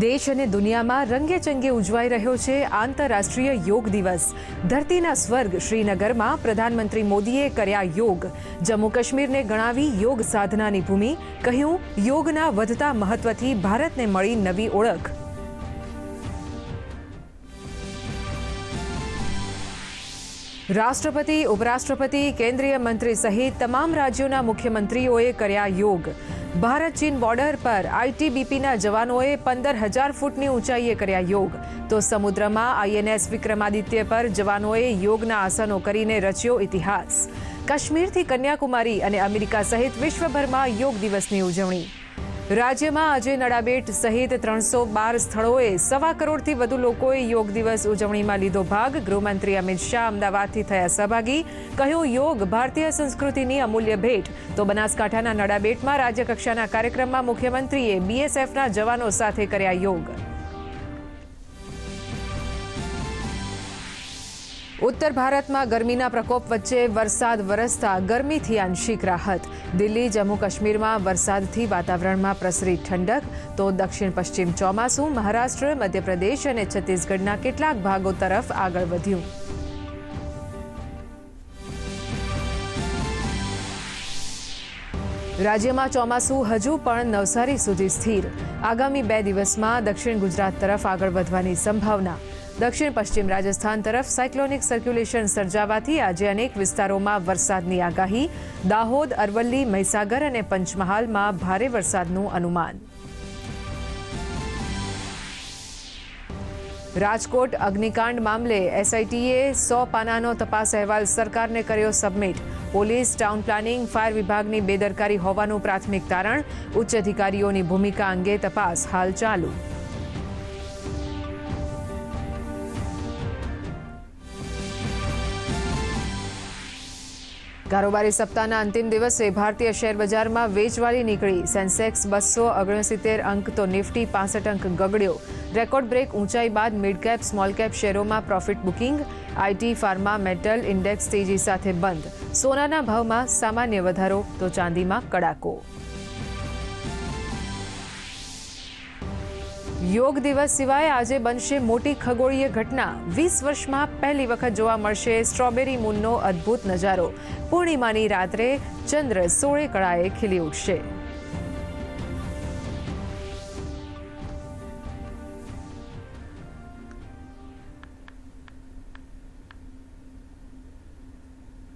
દેશ અને દુનિયામાં રંગેચંગે ઉજવાઈ રહ્યો છે આંતરરાષ્ટ્રીય યોગ દિવસ. ધરતીના સ્વર્ગ શ્રીનગરમાં પ્રધાનમંત્રી મોદીએ કર્યા યોગ. જમ્મુ કાશ્મીરને ગણાવી યોગ સાધનાની ભૂમિ, કહ્યું, યોગના વધતા મહત્વથી ભારતને મળી નવી ઓળખ. રાષ્ટ્રપતિ, ઉપરાષ્ટ્રપતિ, કેન્દ્રીય મંત્રી સહિત તમામ રાજ્યોના મુખ્યમંત્રીઓએ કર્યા યોગ. ભારત ચીન બોર્ડર પર આઈટીબીપીના જવાનોએ પંદર હજાર ફૂટની ઊંચાઈએ કર્યા યોગ. તો સમુદ્રમાં આઈએનએસ વિક્રમાદિત્ય પર જવાનોએ યોગના આસનો કરીને રચ્યો ઇતિહાસ. કાશ્મીરથી કન્યાકુમારી અને અમેરિકા સહિત વિશ્વભરમાં યોગ દિવસની ઉજવણી. રાજ્યમાં આજે નડાબેટ સહિત ત્રણસો બાર સ્થળોએ સવા કરોડથી વધુ લોકોએ યોગ દિવસ ઉજવણીમાં લીધો ભાગ. ગૃહમંત્રી અમિત શાહ અમદાવાદથી થયા સહભાગી. કહ્યું, યોગ ભારતીય સંસ્કૃતિની અમૂલ્ય ભેટ. તો બનાસકાંઠાના નડાબેટમાં રાજ્યકક્ષાના કાર્યક્રમમાં મુખ્યમંત્રીએ બીએસએફના જવાનો સાથે કર્યા યોગ. ઉત્તર ભારતમાં ગરમીના પ્રકોપ વચ્ચે વરસાદ વરસતા ગરમીથી આંશિક રાહત. દિલ્હી, જમ્મુ કાશ્મીરમાં વરસાદથી વાતાવરણમાં પ્રસરી ઠંડક, તો દક્ષિણ પશ્ચિમ ચોમાસું, મહારાષ્ટ્ર, મધ્યપ્રદેશ અને છત્તીસગઢના કેટલાક ભાગો તરફ આગળ વધ્યું. રાજ્યમાં ચોમાસું હજુ પણ નવસારી સુધી સ્થિર. આગામી બે દિવસમાં દક્ષિણ ગુજરાત તરફ આગળ વધવાની સંભાવના દક્ષિણ પશ્ચિમ રાજસ્થાન તરફ સાયક્લોનિક સર્ક્યુલેશન સર્જાવાથી આજે અનેક વિસ્તારોમાં વરસાદની આગાહી. દાહોદ, અરવલ્લી, મહીસાગર અને પંચમહાલમાં ભારે વરસાદનું અનુમાન. રાજકોટ અગ્નિકાંડ મામલે એસઆઈટીએ સો પાનાનો તપાસ અહેવાલ સરકારને કર્યો submit. Police town planning, fire વિભાગની બેદરકારી હોવાનું પ્રાથમિક તારણ. ઉચ્ચ અધિકારીઓની ભૂમિકા અંગે તપાસ હાલ ચાલુ. કારોબારી સપ્તાહના અંતિમ દિવસે ભારતીય શેર બજારમાં વેચવાળી નીકળી. સેન્સેક્સ બસો ઓગણસિત્તેર અંક તો નિફ્ટી પાસઠ અંક ગગડ્યો. રેકોર્ડ બ્રેક ઊંચાઈ બાદ midcap small cap શેરોમાં profit booking, IT pharma, metal index તેજી સાથે બંધ. સોનાના ભાવમાં સામાન્ય વધારો, તો ચાંદીમાં કડાકો. યોગ દિવસ સિવાય આજે બનશે મોટી ખગોળીય ઘટના. વીસ વર્ષમાં પહેલી વખત જોવા મળશે સ્ટ્રોબેરી મૂનનો અદ્ભુત નજારો. પૂર્ણિમાની રાત્રે ચંદ્ર સોળે કળાએ ખીલી ઉઠશે.